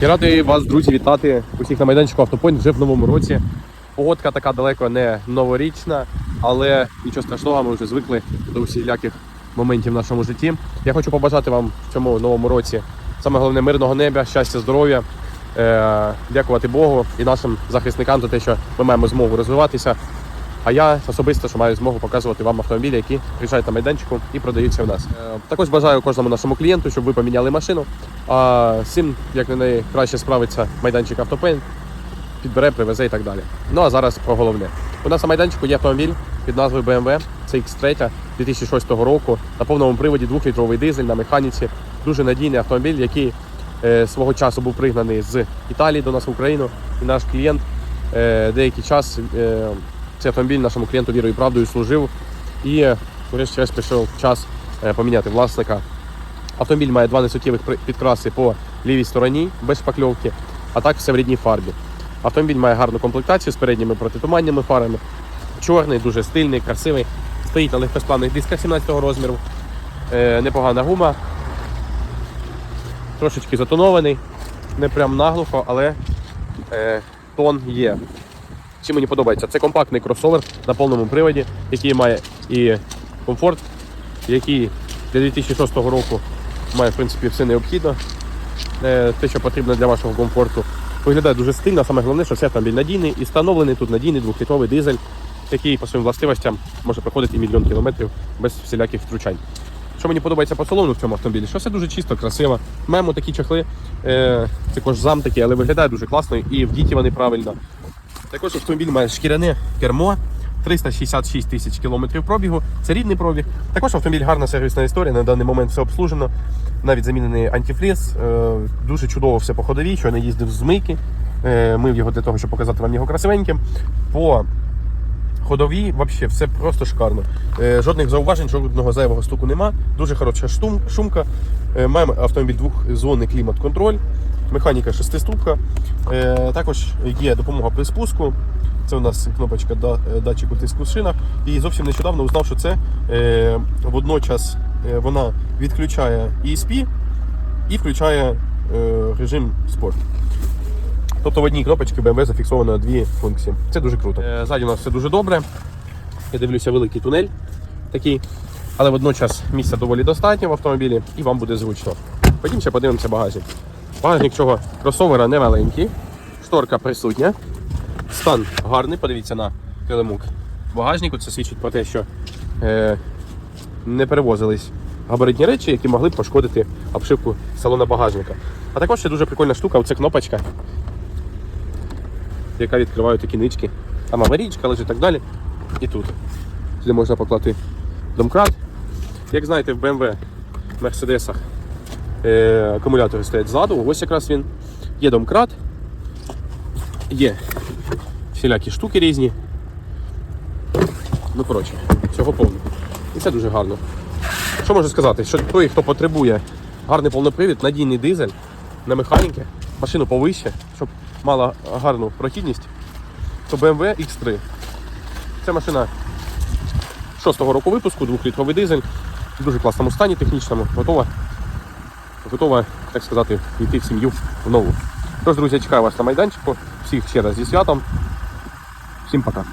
Я радий вас, друзі, вітати усіх на майданчику Автопойнт вже в новому році. Погодка така далеко не новорічна, але нічого страшного, ми вже звикли до усіляких моментів в нашому житті. Я хочу побажати вам в цьому новому році саме головне мирного неба, щастя, здоров'я, е- дякувати Богу і нашим захисникам за те, що ми маємо змогу розвиватися. А я особисто що маю змогу показувати вам автомобілі, які приїжджають на майданчику і продаються в нас. Е, Також бажаю кожному нашому клієнту, щоб ви поміняли машину. А цим як на неї краще справиться майданчик автопейн, підбере, привезе і так далі. Ну а зараз про головне. У нас на майданчику є автомобіль під назвою BMW CX3 2006 року на повному приводі 2-літровий дизель на механіці. Дуже надійний автомобіль, який е, свого часу був пригнаний з Італії до нас в Україну. І наш клієнт е, деякий час е, цей автомобіль нашому клієнту вірою і правдою служив. І врешті-решт прийшов час е, поміняти власника. Автомобіль має два несуттєвих підкраси по лівій стороні без шпакльовки, а так все в рідній фарбі. Автомобіль має гарну комплектацію з передніми протитуманними фарами. Чорний, дуже стильний, красивий. Стоїть на легкосплавних дисках 17-го розміру. Е, непогана гума. Трошечки затонований. Не прям наглухо, але е, тон є. Чим мені подобається? Це компактний кросовер на повному приводі, який має і комфорт, який для 2006 року має в принципі все необхідно. Е, Те, що потрібно для вашого комфорту. Виглядає дуже стильно, саме головне, що цей автомобіль надійний і встановлений тут надійний двохлітровий дизель, який по своїм властивостям може проходити і мільйон кілометрів без всіляких втручань. Що мені подобається по салону в цьому автомобілі, що все дуже чисто, красиво. Маємо такі чехли, е, це кожзам такий, але виглядає дуже класно і вдіті вони правильно. Також автомобіль має шкіряне кермо, 366 тисяч кілометрів пробігу. Це рідний пробіг. Також автомобіль гарна сервісна історія. На даний момент все обслужено. Навіть замінений антифріз. Е, Дуже чудово все по ходовій, що не їздив з мийки. Е, Мив його для того, щоб показати вам його красивеньким. По ходовій взагалі все просто шикарно. Е, Жодних зауважень, жодного зайвого стуку нема. Дуже хороша шумка. Маємо автомобіль двохзонний клімат-контроль, механіка шестиступка. Е, Також є допомога при спуску. Це у нас кнопочка е, датчику тиску в шинах. І зовсім нещодавно узнав, що це е, водночас е, вона відключає ESP і включає е, режим спорт. Тобто в одній кнопочці BMW зафіксовано дві функції. Це дуже круто. Е, Ззаді у нас все дуже добре. Я дивлюся великий тунель такий, але водночас місця доволі достатньо в автомобілі і вам буде зручно. Ходім ще подивимося багажник. Багажник цього кросовера не маленький, шторка присутня. Стан гарний, подивіться на килимок багажнику. Це свідчить про те, що е, не перевозились габаритні речі, які могли б пошкодити обшивку салона багажника. А також ще дуже прикольна штука, це кнопочка, яка відкриває такі нички. Там аварійка лежить і так далі. І тут. Сюди можна поклати домкрат. Як знаєте, в BMW Мерседесах акумулятори стоять ззаду, ось якраз він. Є домкрат, є всілякі штуки різні. Ну, коротше, всього повно. І це дуже гарно. Що можу сказати? Що той, хто потребує гарний повнопривід, надійний дизель на механіки, машину повище, щоб мала гарну прохідність, то BMW X3. Це машина 6-го року випуску, 2-літровий дизель, в дуже класному стані технічному, готова, готова, так сказати, йти в сім'ю в нову. Тож, друзі, чекаю вас на майданчику. Всіх ще раз зі святом. Всім пока.